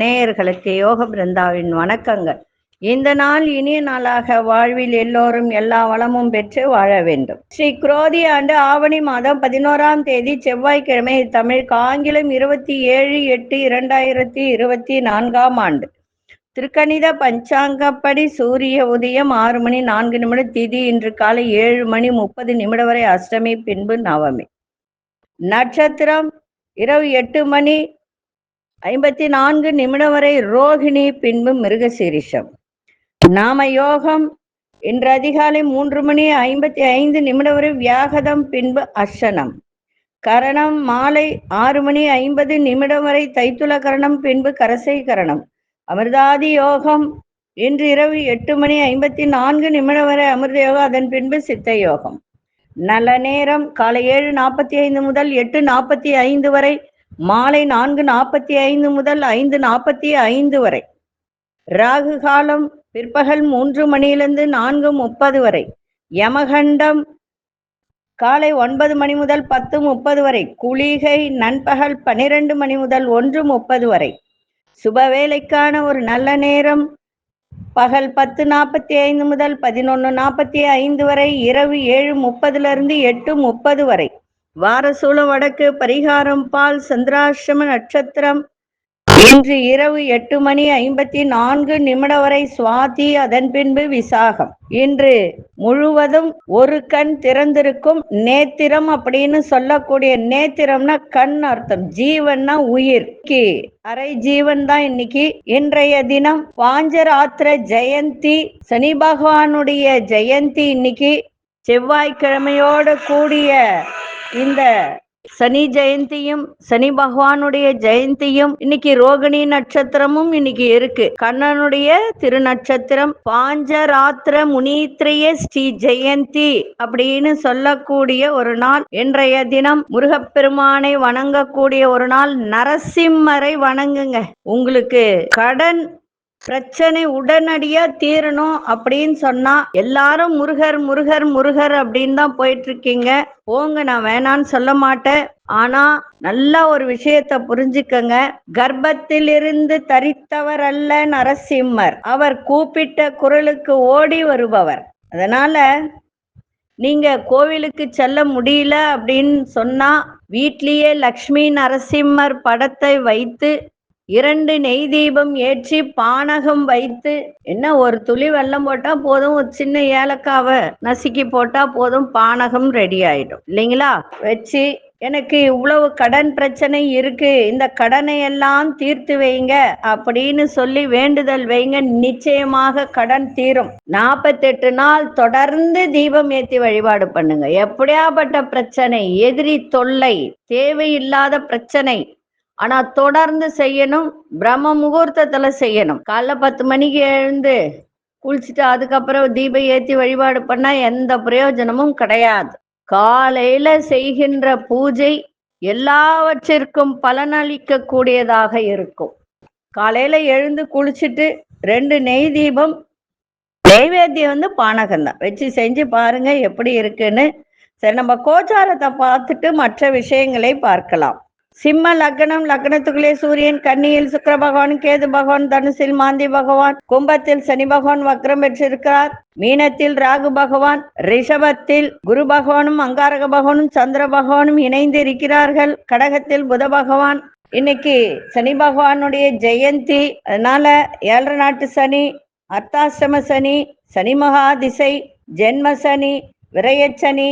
நேயர்களுக்கு யோக பிருந்தாவின் வணக்கங்கள். இந்த நாள் இனிய நாளாக வாழ்வில் எல்லோரும் எல்லா வளமும் பெற்று வாழ வேண்டும். ஸ்ரீ குரோதி ஆண்டு ஆவணி மாதம் பதினோராம் தேதி செவ்வாய்க்கிழமை தமிழ் ஆங்கிலம் இருபத்தி ஏழு எட்டு இரண்டாயிரத்தி இருபத்தி நான்காம் ஆண்டு. திருக்கணித பஞ்சாங்கப்படி சூரிய உதயம் ஆறு மணி நான்கு நிமிட திதி இன்று காலை ஏழு மணி முப்பது நிமிடம் வரை அஷ்டமி பின்பு நவமி. நட்சத்திரம் இரவு எட்டு மணி ஐம்பத்தி நான்கு நிமிடம் வரை ரோகிணி பின்பு மிருகசீரிஷம். நாம யோகம் இன்று அதிகாலை மூன்று மணி ஐம்பத்தி ஐந்து நிமிடம் வரை வியாகதம் பின்பு அர்ஷனம் கரணம் மாலை ஆறு மணி ஐம்பது நிமிடம் வரை தைத்துல கரணம் பின்பு கரசை கரணம். அமிர்தாதி யோகம். இன்று இரவு எட்டு மணி ஐம்பத்தி நான்கு நிமிடம் வரை அமிர்த யோகம் அதன் பின்பு சித்த யோகம். நல்ல நேரம் காலை ஏழு நாற்பத்தி ஐந்து முதல் எட்டு நாற்பத்தி ஐந்து வரை மாலை நான்கு நாற்பத்தி ஐந்து முதல் ஐந்து நாற்பத்தி ஐந்து வரை. ராகு காலம் பிற்பகல் மூன்று மணியிலிருந்து நான்கு முப்பது வரை. யமகண்டம் காலை ஒன்பது மணி முதல் பத்து முப்பது வரை. குளிகை நண்பகல் பனிரெண்டு மணி முதல் ஒன்று முப்பது வரை. சுப வேலைக்கான ஒரு நல்ல நேரம். பகல் பத்து நாற்பத்தி ஐந்து முதல் பதினொன்று நாற்பத்தி ஐந்து வரை இரவு ஏழு முப்பதுல இருந்து எட்டு முப்பது வரை. வாரசூல வடக்கு பரிகாரம் பால் சந்திராசிரம நட்சத்திரம். இன்று இரவு எட்டு மணி ஐம்பத்தி நான்கு நிமிடம் வரை சுவாதி அதன் பின்பு விசாகம். இன்று முழுவதும் ஒரு கண் திறந்திருக்கும் நேத்திரம் அப்படின்னு சொல்லக்கூடிய நேத்திரம்னா கண் அர்த்தம். ஜீவன்னா உயிர். அரை ஜீவன் தான் இன்னைக்கு. இன்றைய தினம் பாஞ்சராத்திர ஜெயந்தி. சனி பகவானுடைய ஜெயந்தி இன்னைக்கு. செவ்வாய்க்கிழமையோடு கூடிய இந்த சனி ஜெயந்தியும் சனி பகவானுடைய ஜெயந்தியும் இன்னைக்கு ரோகிணி நட்சத்திரமும் இன்னைக்கு இருக்கு. கண்ணனுடைய திருநட்சத்திரம் பாஞ்சராத்திர முனீத்ரிய ஸ்ரீ ஜெயந்தி அப்படின்னு சொல்லக்கூடிய ஒரு நாள். இன்றைய தினம் முருகப்பெருமானை வணங்கக்கூடிய ஒரு நாள். நரசிம்மரை வணங்குங்க. உங்களுக்கு கடன் பிரச்சனை உடனடியா தீரணும் அப்படின்னு சொன்னா எல்லாரும் முருகர் முருகர் முருகர் அப்படின்னு தான் போயிட்டு இருக்கீங்க போங்க நான் வேணான்னு சொல்ல மாட்டேன். ஆனா நல்லா ஒரு விஷயத்த புரிஞ்சுக்கங்க. கர்ப்பத்தில் இருந்து தரித்தவர் அல்ல நரசிம்மர். அவர் கூப்பிட்ட குரலுக்கு ஓடி வருபவர். அதனால நீங்க கோவிலுக்கு செல்ல முடியல அப்படின்னு சொன்னா வீட்லயே லக்ஷ்மி நரசிம்மர் படத்தை வைத்து இரண்டு நெய் தீபம் ஏற்றி பானகம் வைத்து என்ன ஒரு துளி வெல்லம் போட்டா போதும் ஒரு சின்ன ஏலக்காவை நசுக்கி போட்டா போதும் பானகம் ரெடி ஆயிடும். இல்லைங்களா? வச்சு எனக்கு இவ்வளவு கடன் பிரச்சனை இருக்கு இந்த கடனை எல்லாம் தீர்த்து வைங்க அப்படின்னு சொல்லி வேண்டுதல் வைங்க நிச்சயமாக கடன் தீரும். நாற்பத்தெட்டு நாள் தொடர்ந்து தீபம் ஏத்தி வழிபாடு பண்ணுங்க. எப்படியாப்பட்ட பிரச்சனை? எதிரி தொல்லை தேவையில்லாத பிரச்சனை. ஆனா தொடர்ந்து செய்யணும் பிரம்ம முகூர்த்தத்துல செய்யணும். காலைல பத்து மணிக்கு எழுந்து குளிச்சுட்டு அதுக்கப்புறம் தீபம் ஏத்தி வழிபாடு பண்ணா எந்த பிரயோஜனமும் கிடையாது. காலையில செய்கின்ற பூஜை எல்லாவற்றிற்கும் பலனளிக்க கூடியதாக இருக்கும். காலையில எழுந்து குளிச்சுட்டு ரெண்டு நெய் தீபம் நெய்வேத்தியம் வந்து பானகம் தான். வச்சு செஞ்சு பாருங்க எப்படி இருக்குன்னு. சரி நம்ம கோச்சாரத்தை பார்த்துட்டு மற்ற விஷயங்களை பார்க்கலாம். சிம்ம லக்னம் லக்னத்துக்குள்ளே சூரியன் கன்னியில் சுக்கர பகவான் கேது பகவான் தனுசில் மாந்தி பகவான் கும்பத்தில் சனி பகவான் வக்ரம் பெற்றிருக்கிறார். மீனத்தில் ராகு பகவான் ரிஷபத்தில் குரு பகவானும் அங்காரக பகவானும் சந்திர பகவானும் இணைந்து இருக்கிறார்கள் கடகத்தில் புத பகவான். இன்னைக்கு சனி பகவானுடைய ஜெயந்தி. அதனால ஏழரை நாட்டு சனி அர்த்தாசிரம சனி சனி மகா திசை ஜென்ம சனி விரயச்சனி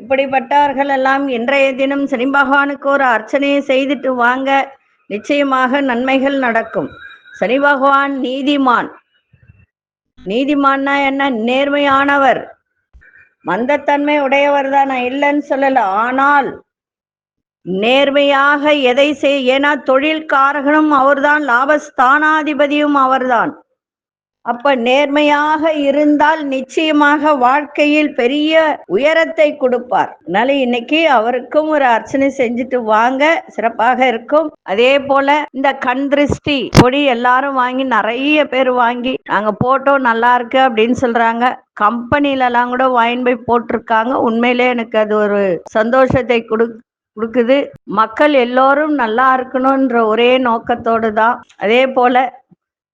இப்படிப்பட்டவர்கள் எல்லாம் இன்றைய தினம் சனி பகவானுக்கு ஒரு அர்ச்சனையை செய்துட்டு வாங்க. நிச்சயமாக நன்மைகள் நடக்கும். சனி பகவான் நீதிமான். நீதிமான்னா என்ன? நேர்மையானவர். மந்தத்தன்மை உடையவர் தான்? நான் இல்லைன்னு சொல்லல. ஆனால் நேர்மையாக எதை செய் ஏன்னா தொழில்காரகனும் அவர்தான். லாபஸ்தானாதிபதியும் அவர்தான். அப்ப நேர்மையாக இருந்தால் நிச்சயமாக வாழ்க்கையில் பெரிய உயரத்தை கொடுப்பார். அதனால இன்னைக்கு அவருக்கும் ஒரு அர்ச்சனை செஞ்சுட்டு வாங்க. சிறப்பாக இருக்கும். அதே போல இந்த கண் திருஷ்டி பொடி எல்லாரும் வாங்கி நிறைய பேர் வாங்கி நாங்க போட்டோம் நல்லா இருக்கு அப்படின்னு சொல்றாங்க. கம்பெனில எல்லாம் கூட வாங்கி போய் போட்டிருக்காங்க. உண்மையிலே எனக்கு அது ஒரு சந்தோஷத்தை கொடு கொடுக்குது. மக்கள் எல்லோரும் நல்லா இருக்கணும்ன்ற ஒரே நோக்கத்தோடு தான். அதே போல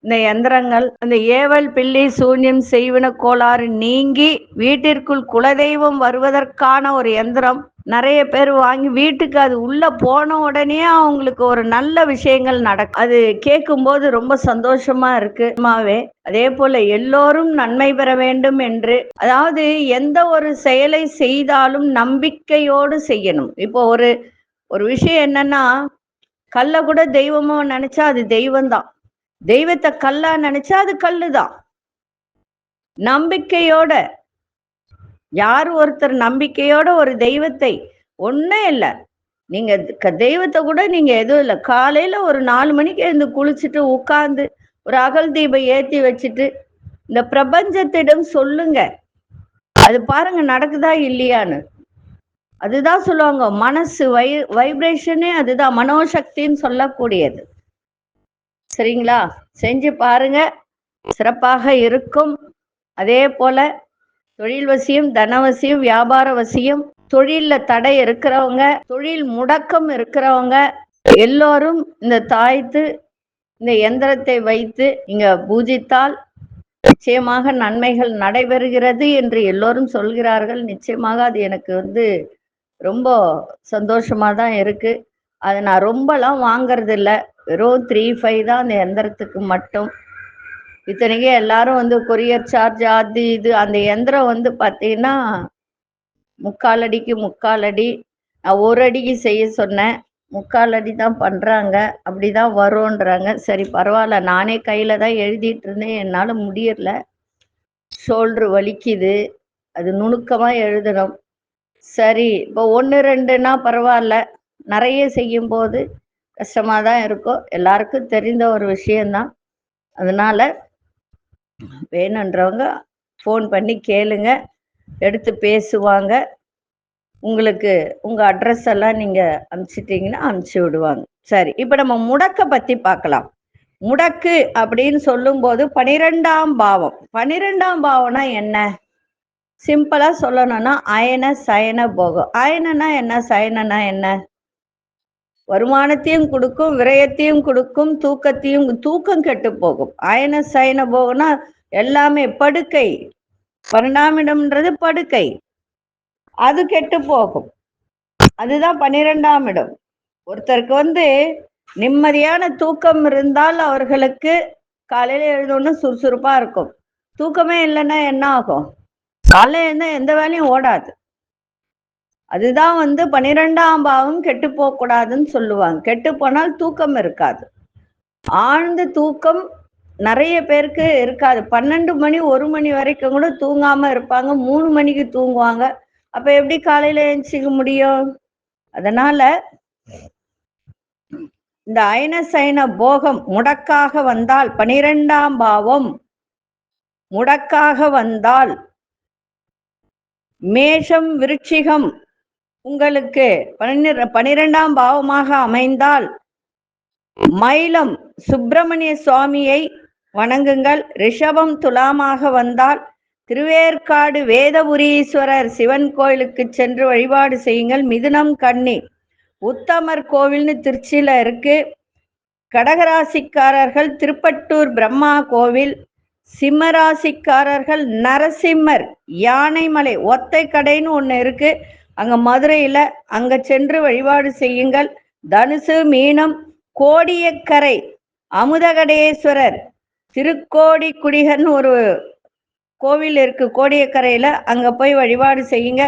இந்த யந்திரங்கள் அந்த ஏவல் பில்லி சூன்யம் செய்வன கோளாறு நீங்கி வீட்டிற்குள் குலதெய்வம் வருவதற்கான ஒரு யந்திரம் நிறைய பேர் வாங்கி வீட்டுக்கு அது உள்ள போன உடனே அவங்களுக்கு ஒரு நல்ல விஷயங்கள் நடக்கும். அது கேட்கும்போது ரொம்ப சந்தோஷமா இருக்கு. சும்மாவே அதே போல எல்லோரும் நன்மை பெற வேண்டும் என்று. அதாவது எந்த ஒரு செயலை செய்தாலும் நம்பிக்கையோடு செய்யணும். இப்போ ஒரு ஒரு விஷயம் என்னன்னா கல்ல கூட தெய்வமா நினைச்சா அது தெய்வம்தான். தெய்வத்தை கல்லா நினைச்சா அது கல்லுதான் நம்பிக்கையோட. யார் ஒருத்தர் நம்பிக்கையோட ஒரு தெய்வத்தை? ஒன்றும் இல்லை. நீங்க க- தெய்வத்தை கூட நீங்க எதுவும் இல்லை. காலையில ஒரு நாலு மணிக்கு எழுந்து குளிச்சுட்டு உட்கார்ந்து ஒரு அகல் தீபம் ஏத்தி வச்சுட்டு இந்த பிரபஞ்சத்திடம் சொல்லுங்க. அது பாருங்க நடக்குதா இல்லையான்னு. அதுதான் சொல்லுவாங்க. மனசு வை வைப்ரேஷனே அதுதான். மனோசக்தின்னு சொல்லக்கூடியது. சரிங்களா? செஞ்சு பாருங்க. சிறப்பாக இருக்கும். அதே போல தொழில் வசியம் தனவசியம் வியாபார வசியம் தொழில்ல தடை இருக்கிறவங்க தொழில் முடக்கம் இருக்கிறவங்க எல்லோரும் இந்த தாய்த்து இந்த எந்திரத்தை வைத்து இங்க பூஜித்தால் நிச்சயமாக நன்மைகள் நடைபெறுகிறது என்று எல்லோரும் சொல்கிறார்கள். நிச்சயமாக அது எனக்கு வந்து ரொம்ப சந்தோஷமா தான் இருக்கு. அதை நான் ரொம்பலாம் வாங்கறது இல்லை வெறும் த்ரீ ஃபைவ் தான் அந்த எந்திரத்துக்கு மட்டும். இத்தனைக்கும் எல்லாரும் வந்து கொரியர் சார்ஜ் அது இது அந்த எந்திரம் வந்து பார்த்தீங்கன்னா முக்கால் அடிக்கு முக்கால் அடி. நான் ஒரு அடிக்கு செய்ய சொன்னேன். முக்கால் அடி தான் பண்றாங்க. அப்படிதான் வரும்ன்றாங்க. சரி பரவாயில்ல. நானே கையில் தான் எழுதிட்டு இருந்தேன். என்னால் முடியல. ஷோல்டர் வலிக்குது. அது நுணுக்கமாக எழுதணும். சரி இப்போ ஒன்று ரெண்டுன்னா பரவாயில்ல. நிறைய செய்யும் போது கஷ்டமா தான் இருக்கும் எல்லாருக்கும் தெரிந்த ஒரு விஷயம்தான். அதனால வேணுன்றவங்க ஃபோன் பண்ணி கேளுங்க. எடுத்து பேசுவாங்க. உங்களுக்கு உங்க அட்ரஸ் எல்லாம் நீங்க அனுப்பிச்சிட்டீங்கன்னா அனுப்பிச்சு விடுவாங்க. சரி இப்போ நம்ம முடக்க பத்தி பார்க்கலாம். முடக்கு அப்படின்னு சொல்லும்போது பனிரெண்டாம் பாவம். பனிரெண்டாம் பாவம்னா என்ன? சிம்பிளா சொல்லணும்னா அயன சயன போகம். அயனனா என்ன? சயனனா என்ன? வருமானத்தையும் கொடுக்கும் விரயத்தையும் கொடுக்கும் தூக்கத்தையும் தூக்கம் கெட்டு போகும். அயன சயன போகனா எல்லாமே படுக்கை. பன்னெண்டாம் படுக்கை. அது கெட்டு போகும். அதுதான் பன்னிரெண்டாம் இடம். ஒருத்தருக்கு வந்து நிம்மதியான தூக்கம் இருந்தால் அவர்களுக்கு காலையில எழுந்தோன்னு சுறுசுறுப்பா இருக்கும். தூக்கமே இல்லைன்னா என்ன ஆகும்? காலையில இருந்தா எந்த வேலையும் ஓடாது. அதுதான் வந்து பனிரெண்டாம் பாவம் கெட்டு போகக்கூடாதுன்னு சொல்லுவாங்க. கெட்டு போனால் தூக்கம் இருக்காது. ஆழ்ந்த தூக்கம் நிறைய பேருக்கு இருக்காது. பன்னெண்டு மணி ஒரு மணி வரைக்கும் கூட தூங்காம இருப்பாங்க. மூணு மணிக்கு தூங்குவாங்க. அப்ப எப்படி காலையில எழுச்சிக்க முடியும்? அதனால இந்த அயன சைன போகம் முடக்காக வந்தால் பனிரெண்டாம் பாவம் முடக்காக வந்தால் மேஷம் விருட்சிகம் உங்களுக்கு பன்னிர பனிரெண்டாம் பாவமாக அமைந்தால் மயிலம் சுப்பிரமணிய சுவாமியை வணங்குங்கள். ரிஷபம் துலாமாக வந்தால் திருவேற்காடு வேதபுரீஸ்வரர் சிவன் கோயிலுக்கு சென்று வழிபாடு செய்யுங்கள். மிதுனம் கண்ணி உத்தமர் கோவில்னு திருச்சியில இருக்கு. கடகராசிக்காரர்கள் திருப்பட்டூர் பிரம்மா கோவில் சிம்மராசிக்காரர்கள் நரசிம்மர் யானைமலை ஒத்தை கடைன்னு ஒன்று இருக்கு. அங்க மதுரையில அங்க சென்று வழிபாடு செய்யுங்கள். தனுசு மீனம் கோடியக்கரை அமுதகடேஸ்வரர் திருக்கோடி குடிகன் ஒரு கோவில் இருக்கு. கோடியக்கரையில அங்க போய் வழிபாடு செய்யுங்க.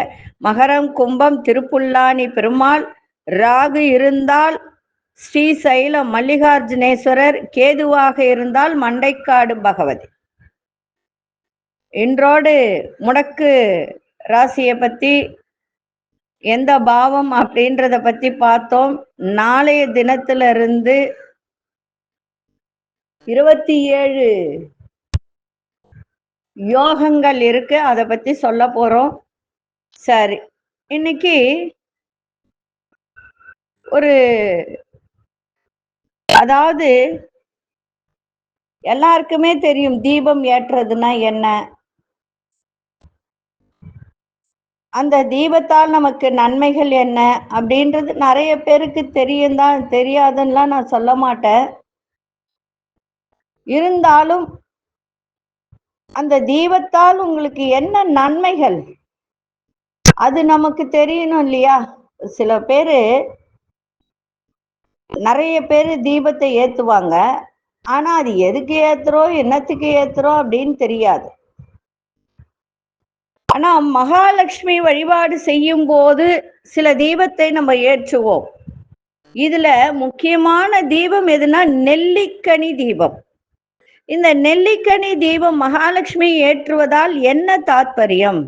மகரம் கும்பம் திருப்புல்லானி பெருமாள் ராகு இருந்தால் ஸ்ரீசைலம் மல்லிகார்ஜுனேஸ்வரர் கேதுவாக இருந்தால் மண்டைக்காடு பகவதி. இன்றோடு முடக்கு ராசியை பத்தி எந்த பாவம் அப்படின்றத பத்தி பார்த்தோம். நாளைய தினத்துல இருந்து இருபத்தி ஏழு யோகங்கள் இருக்கு. அதை பத்தி சொல்ல போறோம். சரி. இன்னைக்கு ஒரு அதாவது எல்லாருக்குமே தெரியும் தீபம் ஏற்றுறதுன்னா என்ன? அந்த தீபத்தால் நமக்கு நன்மைகள் என்ன அப்படின்றது நிறைய பேருக்கு தெரியும் தான் தெரியாதுன்னெலாம் நான் சொல்ல மாட்டேன். இருந்தாலும் அந்த தீபத்தால் உங்களுக்கு என்ன நன்மைகள்? அது நமக்கு தெரியணும் இல்லையா? சில பேரு நிறைய பேர் தீபத்தை ஏத்துவாங்க. ஆனா அது எதுக்கு ஏத்துறோம் என்னத்துக்கு ஏத்துறோம் அப்படின்னு தெரியாது. ஆனா மகாலட்சுமி வழிபாடு செய்யும் போது சில தீபத்தை நம்ம ஏற்றுவோம். இதுல முக்கியமான தீபம் எதுனா நெல்லிக்கனி தீபம். இந்த நெல்லிக்கனி தீபம் மகாலட்சுமி ஏற்றுவதால் என்ன தாத்பரியம்?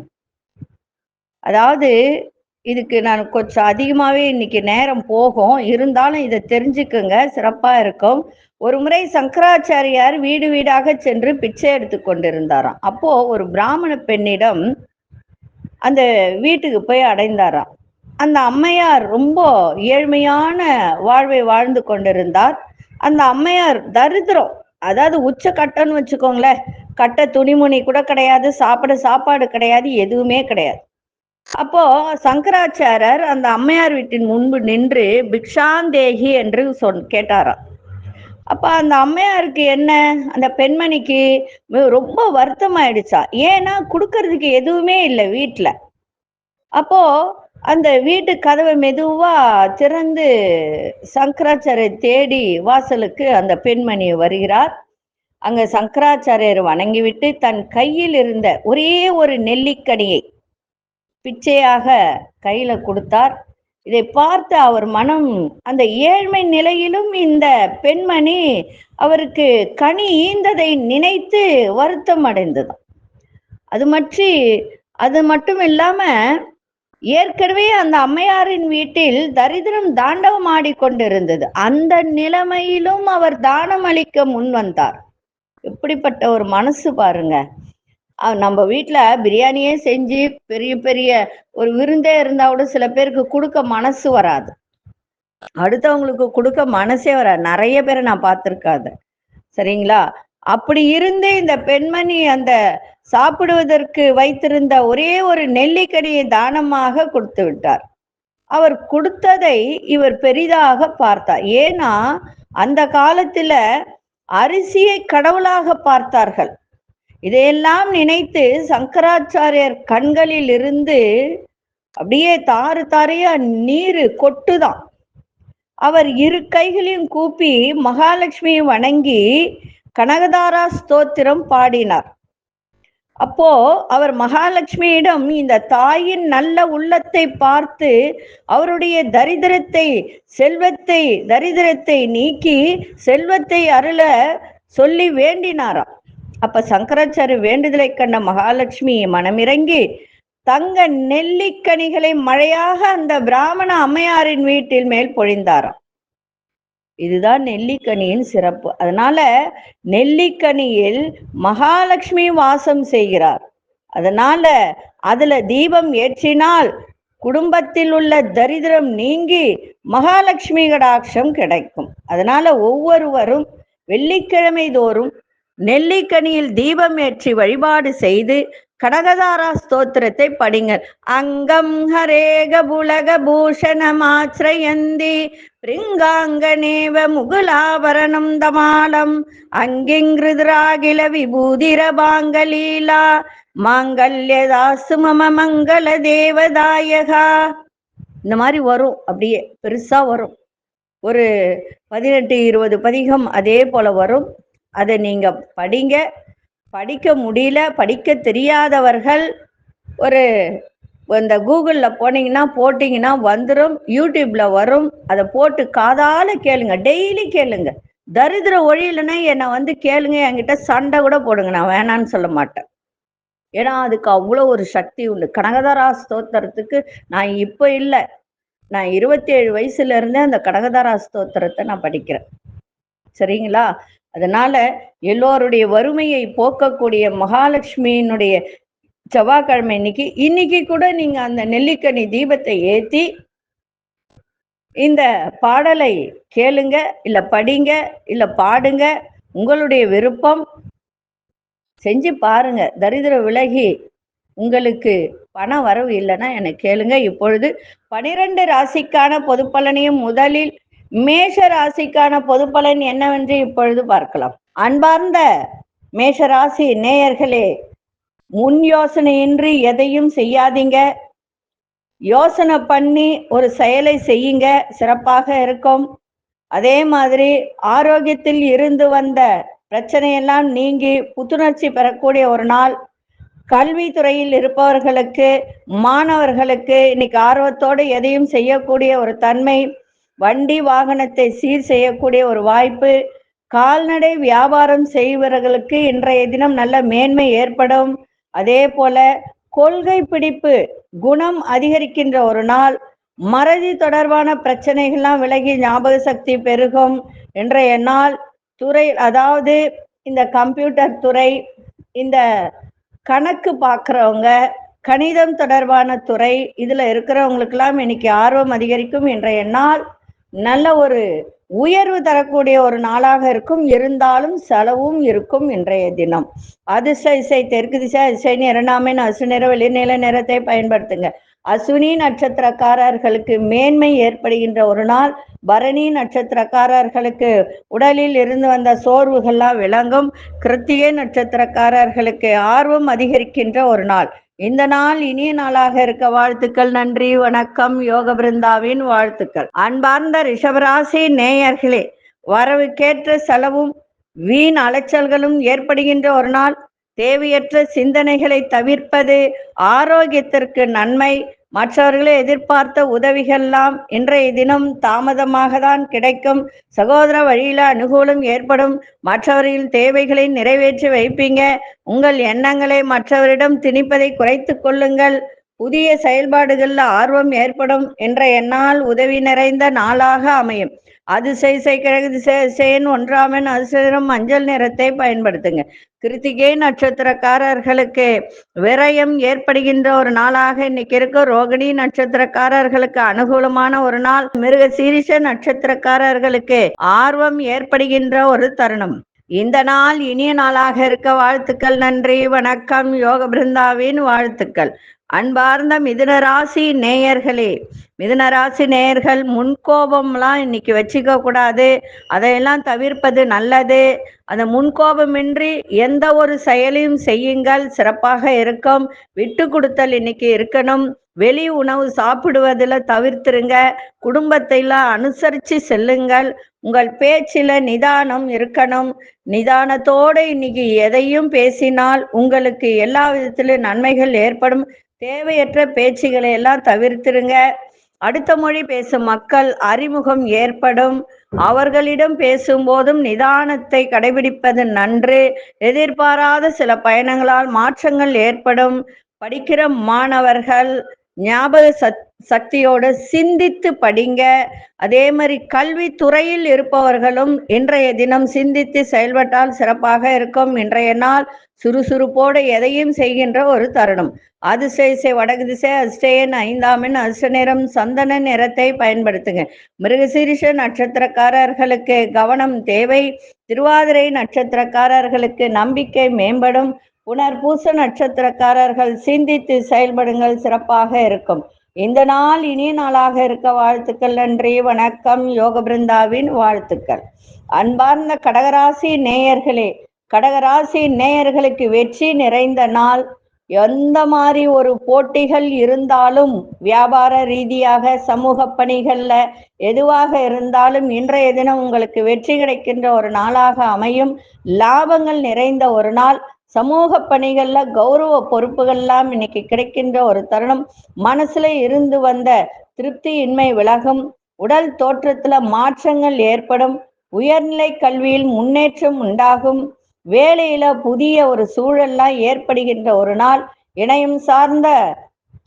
அதாவது இதுக்கு நான் கொஞ்சம் அதிகமாகவே இன்னைக்கு நேரம் போகும். இருந்தாலும் இதை தெரிஞ்சுக்குங்க சிறப்பாக இருக்கும். ஒரு முறை சங்கராச்சாரியார் வீடு வீடாக சென்று பிச்சை எடுத்து கொண்டிருந்தாராம். அப்போ ஒரு பிராமண பெண்ணிடம் அந்த வீட்டுக்கு போய் அடைந்தாராம். அந்த அம்மையார் ரொம்ப ஏழ்மையான வாழ்வை வாழ்ந்து கொண்டிருந்தார். அந்த அம்மையார் தரித்திரம் அதாவது உச்ச கட்டன்னு வச்சுக்கோங்களேன். கட்ட துணிமணி கூட கிடையாது சாப்பிட சாப்பாடு கிடையாது எதுவுமே கிடையாது. அப்போ சங்கராச்சாரர் அந்த அம்மையார் வீட்டின் முன்பு நின்று பிக்ஷாந்தேகி என்று சொன் கேட்டாராம். அப்ப அந்த அம்மையாருக்கு என்ன? அந்த பெண்மணிக்கு ரொம்ப வருத்தம் ஆயிடுச்சா ஏன்னா கொடுக்கறதுக்கு எதுவுமே இல்லை வீட்டுல அப்போ அந்த வீட்டு கதவை மெதுவா திறந்து சங்கராச்சாரிய தேடி வாசலுக்கு அந்த பெண்மணி வருகிறார். அங்க சங்கராச்சாரியர் வணங்கிவிட்டு தன் கையில் இருந்த ஒரே ஒரு நெல்லிக்கனியை பிச்சையாக கையில கொடுத்தார். இதை பார்த்து அவர் மனம் அந்த ஏழ்மை நிலையிலும் இந்த பெண்மணி அவருக்கு கனி ஈந்ததை நினைத்து வருத்தம் அடைந்தது அது மற்றி அது மட்டும் இல்லாம ஏற்கனவே அந்த அம்மையாரின் வீட்டில் தரித்திரம் தாண்டவம் ஆடிக்கொண்டிருந்தது அந்த நிலைமையிலும் அவர் தானம் அளிக்க முன் வந்தார் எப்படிப்பட்ட ஒரு மனசு பாருங்க. நம்ம வீட்டுல பிரியாணியே செஞ்சு பெரிய பெரிய ஒரு விருந்தே இருந்தா கூட சில பேருக்கு கொடுக்க மனசு வராது. அடுத்தவங்களுக்கு கொடுக்க மனசே வராது. நிறைய பேரை நான் பார்த்துருக்காது. சரிங்களா? அப்படி இருந்து இந்த பெண்மணி அந்த சாப்பிடுவதற்கு வைத்திருந்த ஒரே ஒரு நெல்லிக்கடியை தானமாக கொடுத்து விட்டார். அவர் கொடுத்ததை இவர் பெரிதாக பார்த்தார். ஏன்னா அந்த காலத்துல அரிசியை கடவுளாக பார்த்தார்கள். இதையெல்லாம் நினைத்து சங்கராச்சாரியர் கண்களில் இருந்து அப்படியே தாறு தாரையா நீர் கொட்டுதான். அவர் இரு கைகளையும் கூப்பி மகாலட்சுமியை வணங்கி கனகதாரா ஸ்தோத்திரம் பாடினார். அப்போ அவர் மகாலட்சுமியிடம் இந்த தாயின் நல்ல உள்ளத்தை பார்த்து அவருடைய தரித்திரத்தை செல்வத்தை தரித்திரத்தை நீக்கி செல்வத்தை அருள சொல்லி வேண்டினாராம். அப்ப சங்கராச்சாரிய வேண்டுதலை கண்ட மகாலட்சுமி மனமிறங்கி தங்க நெல்லிக்கனிகளை மழையாக அந்த பிராமண அம்மையாரின் வீட்டில் மேல் பொழிந்தாராம். இதுதான் நெல்லிக்கனியின் சிறப்பு. அதனால நெல்லிக்கனியில் மகாலட்சுமி வாசம் செய்கிறார். அதனால அதுல தீபம் ஏற்றினால் குடும்பத்தில் உள்ள தரித்திரம் நீங்கி மகாலட்சுமி கடாட்சம் கிடைக்கும். அதனால ஒவ்வொருவரும் வெள்ளிக்கிழமை தோறும் நெல்லிக்கனியில் தீபம் ஏற்றி வழிபாடு செய்து கடகதாரா ஸ்தோத்திரத்தை படிங்கள். அங்கம் ஹரேக புலக பூஷணமாச்சிரயந்தி பிரிங்காங்கனேவ முகுலாபரணம் தமாலம் அங்கிங்கிருதிராகில விபூதிரபாங்கலீலா மாங்கல்யதாசு மம மங்கள தேவதாயகா. இந்த மாதிரி வரும் அப்படியே பெருசா வரும். ஒரு பதினெட்டு இருபது பதிகம் அதே போல வரும். அதை நீங்க படிங்க. படிக்க முடியல படிக்க தெரியாதவர்கள் ஒரு இந்த கூகுளில் போனீங்கன்னா போட்டிங்கன்னா வந்துடும் யூடியூப்பில் வரும். அதை போட்டு காதால் கேளுங்க டெய்லி கேளுங்க. தரித்திர ஒழியலன்னா என்னை வந்து கேளுங்க என்கிட்ட சண்டை கூட போடுங்க நான் வேணான்னு சொல்ல மாட்டேன். ஏன்னா அதுக்கு அவ்வளோ ஒரு சக்தி உண்டு. கனகதாரா ஸ்தோத்திரத்துக்கு நான் இப்போ இல்லை. நான் இருபத்தி ஏழு வயசுல இருந்தே அந்த கனகதாரா ஸ்தோத்திரத்தை நான் படிக்கிறேன். சரிங்களா? அதனால எல்லோருடைய வறுமையை போக்கக்கூடிய மகாலட்சுமியினுடைய செவ்வாய்க்கிழமை இன்னைக்கு இன்னைக்கு கூட நீங்க அந்த நெல்லிக்கனி தீபத்தை ஏத்தி இந்த பாடலை கேளுங்க இல்ல படிங்க இல்ல பாடுங்க. உங்களுடைய விருப்பம் செஞ்சு பாருங்க. தரித்திர விலகி உங்களுக்கு பண வரவு இல்லைன்னா எனக்கு கேளுங்க. இப்பொழுது பனிரெண்டு ராசிக்கான பொது பலனையும் முதலில் மேஷ ராசிக்கான பொது பலன் என்னவென்று இப்பொழுது பார்க்கலாம். அன்பார்ந்த மேஷ ராசி நேயர்களே முன் யோசனையின்றி எதையும் செய்யாதீங்க. யோசனை பண்ணி ஒரு செயலை செய்யுங்க. சிறப்பாக இருக்கும். அதே மாதிரி ஆரோக்கியத்தில் இருந்து வந்த பிரச்சனையெல்லாம் நீங்கி புத்துணர்ச்சி பெறக்கூடிய ஒரு நாள். கல்வித்துறையில் இருப்பவர்களுக்கு மாணவர்களுக்கு இன்னைக்கு ஆர்வத்தோடு எதையும் செய்யக்கூடிய ஒரு தன்மை வண்டி வாகனத்தை சீர் செய்யக்கூடிய ஒரு வாய்ப்பு கால்நடை வியாபாரம் செய்பவர்களுக்கு இன்றைய தினம் நல்ல மேன்மை ஏற்படும். அதே போல கொள்கை பிடிப்பு குணம் அதிகரிக்கின்ற ஒரு நாள் மறதி தொடர்பான பிரச்சனைகள்லாம் விலகி ஞாபக சக்தி பெருகும். இன்றைய நாள் துறை அதாவது இந்த கம்ப்யூட்டர் துறை இந்த கணக்கு பார்க்குறவங்க கணிதம் தொடர்பான துறை இதில் இருக்கிறவங்களுக்கெல்லாம் இன்னைக்கு ஆர்வம் அதிகரிக்கும் இன்றைய நாள். நல்ல ஒரு உயர்வு தரக்கூடிய ஒரு நாளாக இருக்கும். இருந்தாலும் செலவும் இருக்கும் இன்றைய தினம். அதிர்ஷ்ட இசை தெற்கு திசை இசைன்னு இரண்டாமே அசு நிற வெளிநில நிறத்தை பயன்படுத்துங்க. அசுனி நட்சத்திரக்காரர்களுக்கு மேன்மை ஏற்படுகின்ற ஒரு நாள் பரணி நட்சத்திரக்காரர்களுக்கு உடலில் இருந்து வந்த சோர்வுகள்லாம் விளங்கும். கிருத்திகை நட்சத்திரக்காரர்களுக்கு ஆர்வம் அதிகரிக்கின்ற ஒரு நாள். இந்த நாள் இனிய நாளாக இருக்க வாழ்த்துக்கள் நன்றி வணக்கம் யோக பிருந்தாவின் வாழ்த்துக்கள். அன்பார்ந்த ரிஷபராசி நேயர்களே வரவுக்கேற்ற செலவும் வீண் அலைச்சல்களும் ஏற்படுகின்ற ஒரு நாள். தேவையற்ற சிந்தனைகளை தவிர்ப்பது ஆரோக்கியத்திற்கு நன்மை. மற்றவர்களை எதிர்பார்த்த உதவிகள்லாம் இன்றைய தினம் தாமதமாக தான் கிடைக்கும். சகோதர வழியில அனுகூலம் ஏற்படும். மற்றவர்களின் தேவைகளை நிறைவேற்றி வைப்பீங்க. உங்கள் எண்ணங்களை மற்றவரிடம் திணிப்பதை குறைத்து கொள்ளுங்கள். புதிய செயல்பாடுகளில் ஆர்வம் ஏற்படும். என்ற எண்ணால் உதவி நிறைந்த நாளாக அமையும். அது செய் கிழக்கு திசை இசையின் ஒன்றாமன் அதிசயம் மஞ்சள் நிறத்தை பயன்படுத்துங்க. கிருத்திகை நட்சத்திரக்காரர்களுக்கு விரயம் ஏற்படுகின்ற ஒரு நாளாக இன்னைக்கு இருக்க. ரோகிணி நட்சத்திரக்காரர்களுக்கு அனுகூலமான ஒரு நாள். மிருக சீரிஷ நட்சத்திரக்காரர்களுக்கு ஆர்வம் ஏற்படுகின்ற ஒரு தருணம். இந்த நாள் இனிய நாளாக இருக்க வாழ்த்துக்கள் நன்றி. வணக்கம். யோக பிருந்தாவின் வாழ்த்துக்கள். அன்பார்ந்த மிதுன ராசி நேயர்களே மிதுன ராசி நேயர்கள் முன்கோபம்லாம் இன்னைக்கு வச்சுக்க கூடாது. அதையெல்லாம் தவிர்ப்பது நல்லது. அந்த முன்கோபமின்றி எந்த ஒரு செயலையும் செய்யுங்கள். சிறப்பாக இருக்கும். விட்டு கொடுத்தல் இன்னைக்கு இருக்கணும். வெளி உணவு சாப்பிடுவதில் தவிர்த்துருங்க. குடும்பத்தையெல்லாம் அனுசரித்து செல்லுங்கள். உங்கள் பேச்சில் நிதானம் இருக்கணும். நிதானத்தோடு இன்னைக்கு எதையும் பேசினால் உங்களுக்கு எல்லா விதத்திலும் நன்மைகள் ஏற்படும். தேவையற்ற பேச்சுகளை எல்லாம் தவிர்த்துருங்க. அடுத்த மொழி பேசும் மக்கள் அறிமுகம் ஏற்படும். அவர்களிடம் பேசும்போதும் நிதானத்தை கடைபிடிப்பது நன்று. எதிர்பாராத சில பயணங்களால் மாற்றங்கள் ஏற்படும். படிக்கிற மாணவர்கள் ஞாபக சத் சக்தியோடு சிந்தித்து படிங்க. அதே மாதிரி கல்வி துறையில் இருப்பவர்களும் இன்றைய தினம் சிந்தித்து செயல்பட்டால் சிறப்பாக இருக்கும். இன்றைய நாள் சுறுசுறுப்போடு எதையும் செய்கின்ற ஒரு தருணம். அதிசயசை வடக்கு திசை அதிசயன் ஐந்தாமின் அதிர்ஷ்ட நிறம் சந்தன நிறத்தை பயன்படுத்துங்க. மிருகசீரிஷ நட்சத்திரக்காரர்களுக்கு கவனம் தேவை. திருவாதிரை நட்சத்திரக்காரர்களுக்கு நம்பிக்கை மேம்படும். புனர்பூச நட்சத்திரக்காரர்கள் சிந்தித்து செயல்படுங்கள் சிறப்பாக இருக்கும். இந்த நாள் இனிய நாளாக இருக்க வாழ்த்துக்கள் நன்றி வணக்கம் யோக பிருந்தாவின் வாழ்த்துக்கள். அன்பார்ந்த கடகராசி நேயர்களே கடகராசி நேயர்களுக்கு வெற்றி நிறைந்த நாள். எந்த மாதிரி ஒரு போட்டிகள் இருந்தாலும் வியாபார ரீதியாக சமூக பணிகள்ல எதுவாக இருந்தாலும் இன்றைய தினம் உங்களுக்கு வெற்றி கிடைக்கின்ற ஒரு நாளாக அமையும். லாபங்கள் நிறைந்த ஒரு நாள். சமூக பணிகள்ல கௌரவ பொறுப்புகள்லாம் இன்னைக்கு கிடைக்கின்ற ஒரு தருணம். மனசுல இருந்து வந்த திருப்தியின்மை விலகும். உடல் தோற்றத்துல மாற்றங்கள் ஏற்படும். உயர்நிலை கல்வியில் முன்னேற்றம் உண்டாகும். வேலையில புதிய ஒரு சூழல்லாம் ஏற்படுகின்ற ஒரு நாள். இணையம் சார்ந்த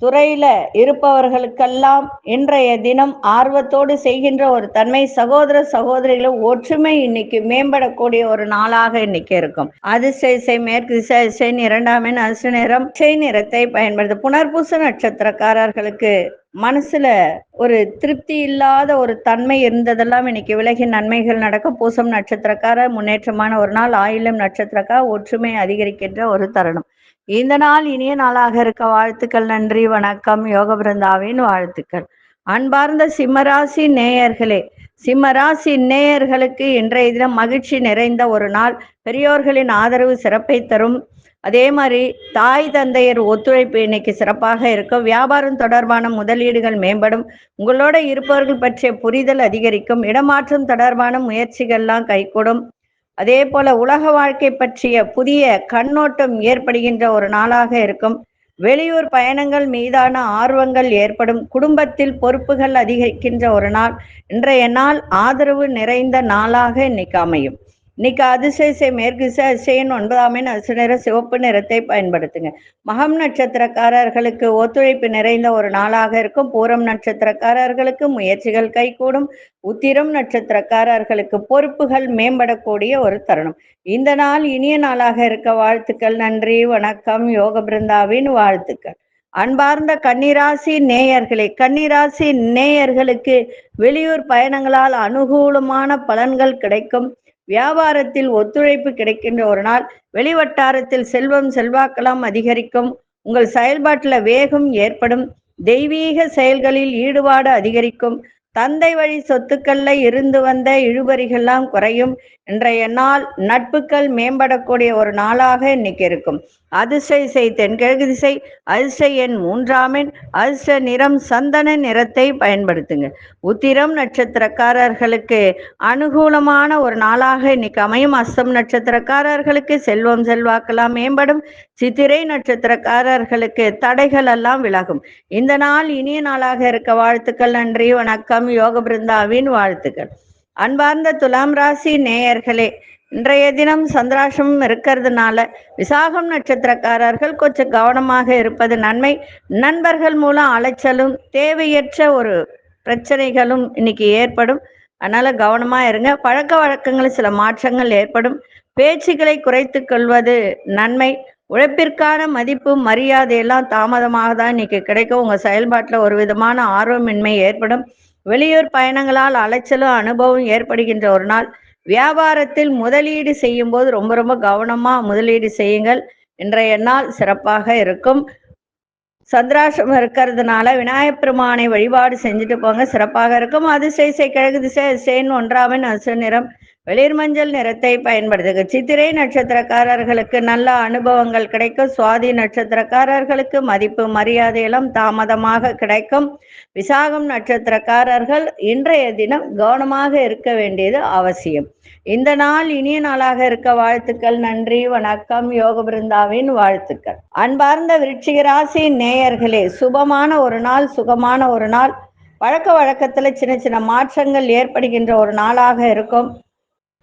துறையில இருப்பவர்களுக்கெல்லாம் இன்றைய தினம் ஆர்வத்தோடு செய்கின்ற ஒரு தன்மை சகோதர சகோதரிகளும் ஒற்றுமை இன்னைக்கு மேம்படக்கூடிய ஒரு நாளாக இன்னைக்கு இருக்கும். அதிர்ஷ்ட இசை மேற்கு திசை இசைன் இரண்டாம் அதிர்ஷ்ட நிறம் இசை நிறத்தை பயன்படுத்த புனர்பூச நட்சத்திரக்காரர்களுக்கு மனசுல ஒரு திருப்தி இல்லாத ஒரு தன்மை இருந்ததெல்லாம் இன்னைக்கு விலகின் நன்மைகள் நடக்க பூசம் நட்சத்திரக்கார முன்னேற்றமான ஒரு நாள் ஆயிலம் நட்சத்திரக்கார ஒற்றுமை அதிகரிக்கின்ற ஒரு தருணம். இந்த நாள் இனிய நாளாக இருக்க வாழ்த்துக்கள் நன்றி வணக்கம் யோக பிருந்தாவின் வாழ்த்துக்கள். அன்பார்ந்த சிம்மராசி நேயர்களே சிம்மராசி நேயர்களுக்கு இன்றைய தினம் மகிழ்ச்சி நிறைந்த ஒரு நாள். பெரியோர்களின் ஆதரவு சிறப்பை தரும். அதே மாதிரி தாய் தந்தையர் ஒத்துழைப்பு இன்னைக்கு சிறப்பாக இருக்கும். வியாபாரம் தொடர்பான முதலீடுகள் மேம்படும். உங்களோட இருப்பவர்கள் பற்றிய புரிதல் அதிகரிக்கும். இடமாற்றம் தொடர்பான முயற்சிகள்லாம் கைகூடும். அதே போல உலக வாழ்க்கை பற்றிய புதிய கண்ணோட்டம் ஏற்படுகின்ற ஒரு நாளாக இருக்கும். வெளியூர் பயணங்கள் மீதான ஆர்வங்கள் ஏற்படும். குடும்பத்தில் பொறுப்புகள் அதிகரிக்கின்ற ஒரு நாள். இன்றைய நாள் ஆதரவு நிறைந்த நாளாக இன்னைக்கு அமையும். இன்னைக்கு அதிசயசை மேற்கு அதிசயன் ஒன்பதாம் எண் அசு நிற சிவப்பு நிறத்தை பயன்படுத்துங்க. மகம் நட்சத்திரக்காரர்களுக்கு ஒத்துழைப்பு நிறைந்த ஒரு நாளாக இருக்கும். பூரம் நட்சத்திரக்காரர்களுக்கு முயற்சிகள் கைகூடும். உத்திரம் நட்சத்திரக்காரர்களுக்கு பொறுப்புகள் மேம்படக்கூடிய ஒரு தருணம். இந்த நாள் இனிய நாளாக இருக்க வாழ்த்துக்கள். நன்றி வணக்கம். யோக பிருந்தாவின் வாழ்த்துக்கள். அன்பார்ந்த கன்னிராசி நேயர்களே கன்னிராசி நேயர்களுக்கு வெளியூர் பயணங்களால் அனுகூலமான பலன்கள் கிடைக்கும். வியாபாரத்தில் ஒத்துழைப்பு கிடைக்கின்ற ஒரு நாள் வெளிவட்டாரத்தில் செல்வம் செல்வாக்கலாம் அதிகரிக்கும். உங்கள் செயல்பாட்டில் வேகம் ஏற்படும். தெய்வீக செயல்களில் ஈடுபாடு அதிகரிக்கும். தந்தை வழி சொத்துக்கள்ல இருந்து வந்த இழுபறிகள்லாம் குறையும். இன்றைய நாள் நட்புகள் மேம்படக்கூடிய ஒரு நாளாக இன்னைக்கு இருக்கும். அதிர்ஷ்ட இசை தென்கிழக்கு திசை அதிர்ஷ்ட எண் மூன்றாமின் அதிர்ஷ்ட நிறம் சந்தன நிறத்தை பயன்படுத்துங்க. உத்திரம் நட்சத்திரக்காரர்களுக்கு அனுகூலமான ஒரு நாளாக இன்னைக்கு அமையும். அஸ்தம் நட்சத்திரக்காரர்களுக்கு செல்வம் செல்வாக்கெல்லாம் மேம்படும். சித்திரை நட்சத்திரக்காரர்களுக்கு தடைகள் எல்லாம் விலகும். இந்த நாள் இனிய நாளாக இருக்க வாழ்த்துக்கள் நன்றி வணக்கம் யோக பிருந்தாவின் வாழ்த்துக்கள். அன்பார்ந்த துலாம் ராசி நேயர்களே இன்றைய தினம் சந்திராசமும் இருக்கிறதுனால விசாகம் நட்சத்திரக்காரர்கள் கொஞ்சம் கவனமாக இருப்பது நன்மை. நண்பர்கள் மூலம் அலைச்சலும் தேவையற்ற ஒரு பிரச்சனைகளும் இன்னைக்கு ஏற்படும். அதனால கவனமா இருங்க. பழக்க வழக்கங்களில் சில மாற்றங்கள் ஏற்படும். பேச்சுக்களை குறைத்து கொள்வது நன்மை. உழைப்பிற்கான மதிப்பு மரியாதை எல்லாம் தாமதமாக தான் இன்னைக்கு கிடைக்கும். உங்க செயல்பாட்டில் ஒரு விதமான ஆர்வமின்மை ஏற்படும். வெளியூர் பயணங்களால் அலைச்சலும் அனுபவம் ஏற்படுகின்ற ஒரு நாள். வியாபாரத்தில் முதலீடு செய்யும் போது ரொம்ப ரொம்ப கவனமா முதலீடு செய்யுங்கள். இன்றைய நாள் சிறப்பாக இருக்கும். சந்திராஷ்டம் இருக்கிறதுனால விநாயகப் பெருமானை வழிபாடு செஞ்சுட்டு போங்க. சிறப்பாக இருக்கும். அதிசய கிழக்கு திசை சேன் ஒன்றாவின் அசு நிறம் வெளிர் மஞ்சள் நிறத்தை பயன்படுத்துக. சித்திரை நட்சத்திரக்காரர்களுக்கு நல்ல அனுபவங்கள் கிடைக்கும். சுவாதி நட்சத்திரக்காரர்களுக்கு மதிப்பு மரியாதையெல்லாம் தாமதமாக கிடைக்கும். விசாகம் நட்சத்திரக்காரர்கள் இன்றைய தினம் கவனமாக இருக்க வேண்டியது அவசியம். இந்த நாள் இனிய நாளாக இருக்க வாழ்த்துக்கள். நன்றி வணக்கம். யோக பிருந்தாவின் வாழ்த்துக்கள். அன்பார்ந்த விருட்சிகராசி நேயர்களே சுபமான ஒரு நாள் சுகமான ஒரு நாள். பழக்க வழக்கத்துல சின்ன சின்ன மாற்றங்கள் ஏற்படுகின்ற ஒரு நாளாக இருக்கும்.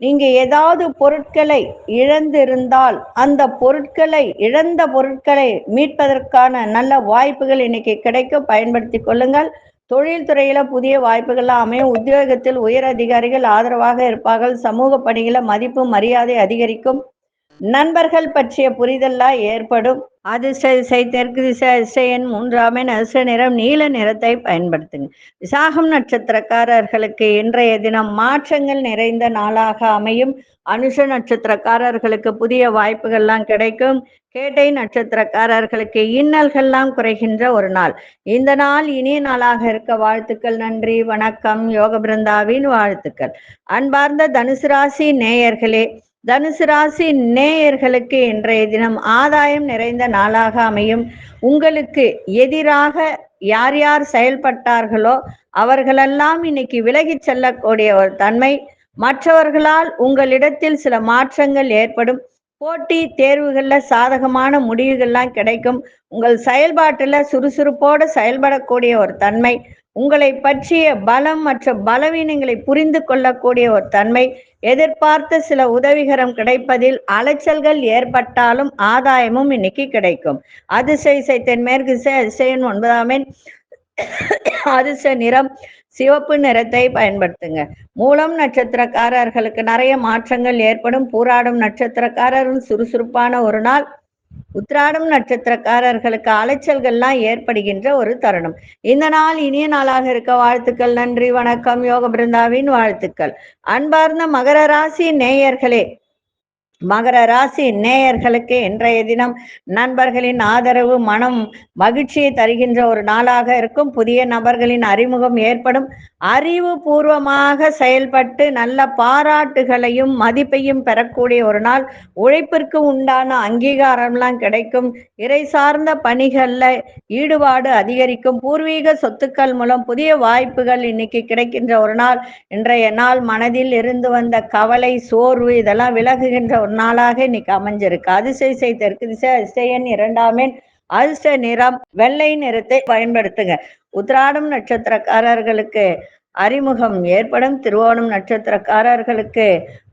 நீங்க ஏதாவது பொருட்களை இழந்திருந்தால் அந்த பொருட்களை இழந்த பொருட்களை மீட்பதற்கான நல்ல வாய்ப்புகள் இன்னைக்கு கிடைக்கும். பயன்படுத்தி கொள்ளுங்கள். தொழில் துறையில புதிய வாய்ப்புகள்லாம் அமையும். உத்தியோகத்தில் உயர் அதிகாரிகள் ஆதரவாக இருப்பார்கள். சமூக பணிகள மதிப்பு மரியாதை அதிகரிக்கும். நண்பர்கள் பற்றிய புரிதல்லாம் ஏற்படும். அதிர்ஷ்ட திசை தெற்கு திசை அதிசயன் மூன்றாமே நரிச அதிர்ஷ்ட நிறம் நீல நிறத்தை பயன்படுத்துங்க. விசாகம் நட்சத்திரக்காரர்களுக்கு இன்றைய தினம் மாற்றங்கள் நிறைந்த நாளாக அமையும். அனுஷ நட்சத்திரக்காரர்களுக்கு புதிய வாய்ப்புகள்லாம் கிடைக்கும். கேட்டை நட்சத்திரக்காரர்களுக்கு இன்னல்கள்லாம் குறைகின்ற ஒரு நாள். இந்த நாள் இனிய நாளாக இருக்க வாழ்த்துக்கள் நன்றி வணக்கம் யோக பிருந்தாவின் வாழ்த்துக்கள். அன்பார்ந்த தனுசு ராசி நேயர்களே தனுசு ராசி நேயர்களுக்கு இன்றைய தினம் ஆதாயம் நிறைந்த நாளாக அமையும். உங்களுக்கு எதிராக யார் யார் செயல்பட்டார்களோ அவர்களெல்லாம் இன்னைக்கு விலகிச் செல்லக்கூடிய ஒரு தன்மை. மற்றவர்களால் உங்களிடத்தில் சில மாற்றங்கள் ஏற்படும். போட்டி தேர்வுகள்ல சாதகமான முடிவுகள்லாம் கிடைக்கும். உங்கள் செயல்பாட்டுல சுறுசுறுப்போடு செயல்படக்கூடிய ஒரு தன்மை. உங்களை பற்றிய பலம் மற்றும் பலவீனங்களை புரிந்து கொள்ளக்கூடிய ஒரு தன்மை எதிர்பார்த்த சில உதவிகரம் கிடைப்பதில் அலைச்சல்கள் ஏற்பட்டாலும் ஆதாயமும் இன்னைக்கு கிடைக்கும். அதிசய தென்மேற்கு திசை அதிசயன் ஒன்பதாம் எண். அதிர்ஷ்ட நிறம் சிவப்பு நிறத்தை பயன்படுத்துங்க. மூலம் நட்சத்திரக்காரர்களுக்கு நிறைய மாற்றங்கள் ஏற்படும். பூராடும் நட்சத்திரக்காரரும் சுறுசுறுப்பான ஒரு நாள். உத்திராடம் நட்சத்திரக்காரர்களுக்கு அலைச்சல்கள்லாம் ஏற்படுகின்ற ஒரு தருணம். இந்த நாள் இனிய நாளாக இருக்க வாழ்த்துக்கள். நன்றி வணக்கம். யோக பிருந்தாவின் வாழ்த்துக்கள். அன்பார்ந்த மகர ராசி நேயர்களே மகர ராசி நேயர்களுக்கு இன்றைய தினம் நண்பர்களின் ஆதரவு மனம் மகிழ்ச்சியை தருகின்ற ஒரு நாளாக இருக்கும். புதிய நபர்களின் அறிமுகம் ஏற்படும். அறிவு பூர்வமாக செயல்பட்டு நல்ல பாராட்டுகளையும் மதிப்பையும் பெறக்கூடிய ஒரு நாள் உழைப்பிற்கு உண்டான அங்கீகாரம்லாம் கிடைக்கும். இறை சார்ந்த பணிகளில் ஈடுபாடு அதிகரிக்கும். பூர்வீக சொத்துக்கள் மூலம் புதிய வாய்ப்புகள் இன்னைக்கு கிடைக்கின்ற ஒரு நாள். இன்றைய நாள் மனதில் இருந்து வந்த கவலை சோர்வு இதெல்லாம் விலகுகின்ற ஒரு நாளாக இன்னைக்கு அமைஞ்சிருக்கு. அதிசய தெற்கு திசை அதிசயன் இரண்டாமேன் அதிர்ஷ்ட நிறம் வெள்ளை நிறத்தை பயன்படுத்துங்க. உத்ராடம் நட்சத்திரக்காரர்களுக்கு அறிமுகம் ஏற்படும். திருவோணம் நட்சத்திரக்காரர்களுக்கு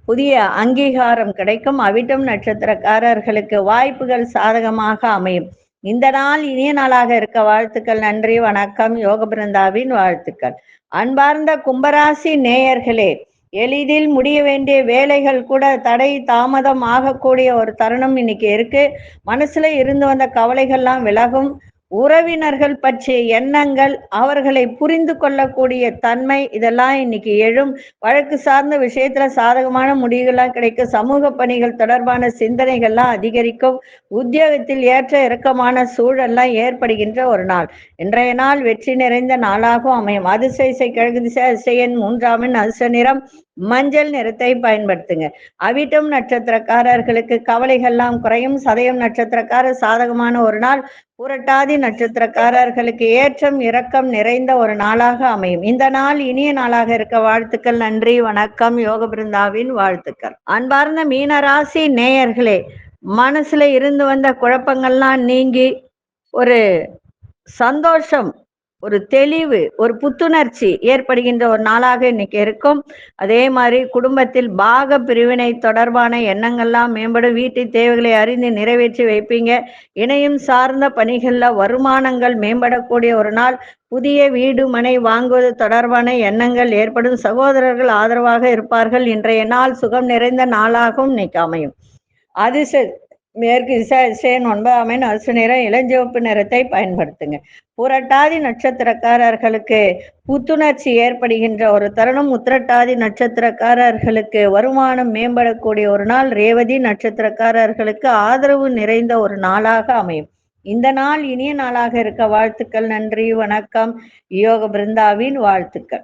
புதிய அங்கீகாரம் கிடைக்கும். அவிட்டம் நட்சத்திரக்காரர்களுக்கு வாய்ப்புகள் சாதகமாக அமையும். இந்த நாள் இனிய நாளாக இருக்க வாழ்த்துக்கள் நன்றி வணக்கம். யோக பிருந்தாவின் வாழ்த்துக்கள். அன்பார்ந்த கும்பராசி நேயர்களே எளிதில் முடிய வேண்டிய வேலைகள் கூட தடை தாமதம் ஆகக்கூடிய ஒரு தருணம் இன்னைக்கு இருக்கு. மனசுல இருந்து வந்த கவலைகள்லாம் விலகும். உறவினர்கள் பற்றிய எண்ணங்கள் அவர்களை புரிந்து கொள்ளக்கூடிய தன்மை இதெல்லாம் இன்னைக்கு எழும். வழக்கு சார்ந்த விஷயத்துல சாதகமான முடிவுகள்லாம் கிடைக்கும் சமூக பணிகள் தொடர்பான சிந்தனைகள்லாம் அதிகரிக்கும். உத்தியோகத்தில் ஏற்ற இறக்கமான சூழல்லாம் ஏற்படுகின்ற ஒரு நாள். இன்றைய நாள் வெற்றி நிறைந்த நாளாகவும் அமையும். அதிசய கிழக்கு திசை அதிசயன் மூன்றாம் அதிர்ஷ்ட நிறம். மஞ்சள் நிறத்தை பயன்படுத்துங்க. அவிட்டம் நட்சத்திரக்காரர்களுக்கு கவலைகள்லாம் குறையும். சதயம் நட்சத்திரக்காரர் சாதகமான ஒரு நாள். புரட்டாதி நட்சத்திரக்காரர்களுக்கு ஏற்றம் இரக்கம் நிறைந்த ஒரு நாளாக அமையும். இந்த நாள் இனிய நாளாக இருக்க வாழ்த்துக்கள் நன்றி வணக்கம். யோக பிருந்தாவின் வாழ்த்துக்கள். அன்பார்ந்த மீனராசி நேயர்களே மனசுல இருந்து வந்த குழப்பங்கள்லாம் நீங்கி ஒரு சந்தோஷம் ஒரு தெளிவு ஒரு புத்துணர்ச்சி ஏற்படுகின்ற ஒரு நாளாக இன்னைக்கு இருக்கும். அதே மாதிரி குடும்பத்தில் பாக பிரிவினை தொடர்பான எண்ணங்கள்லாம் மேம்படும். வீட்டு தேவைகளை அறிந்து நிறைவேற்றி வைப்பீங்க. இணையம் சார்ந்த பணிகள்ல வருமானங்கள் மேம்படக்கூடிய ஒரு நாள். புதிய வீடு மனை வாங்குவது தொடர்பான எண்ணங்கள் ஏற்படும். சகோதரர்கள் ஆதரவாக இருப்பார்கள். இன்றைய நாள் சுகம் நிறைந்த நாளாகவும் இன்னைக்கு அமையும். அதிச மேற்கு திசைன் ஒன்பதாம் எண் அரசு நிறம் இளஞ்சிவப்பு நிறத்தை பயன்படுத்துங்க. புரட்டாதி நட்சத்திரக்காரர்களுக்கு புத்துணர்ச்சி ஏற்படுகின்ற ஒரு தருணம். உத்திரட்டாதி நட்சத்திரக்காரர்களுக்கு வருமானம் மேம்படக்கூடிய ஒரு நாள். ரேவதி நட்சத்திரக்காரர்களுக்கு ஆதரவு நிறைந்த ஒரு நாளாக அமையும். இந்த நாள் இனிய நாளாக இருக்க. வாழ்த்துக்கள் நன்றி வணக்கம். யோக பிருந்தாவின் வாழ்த்துக்கள்.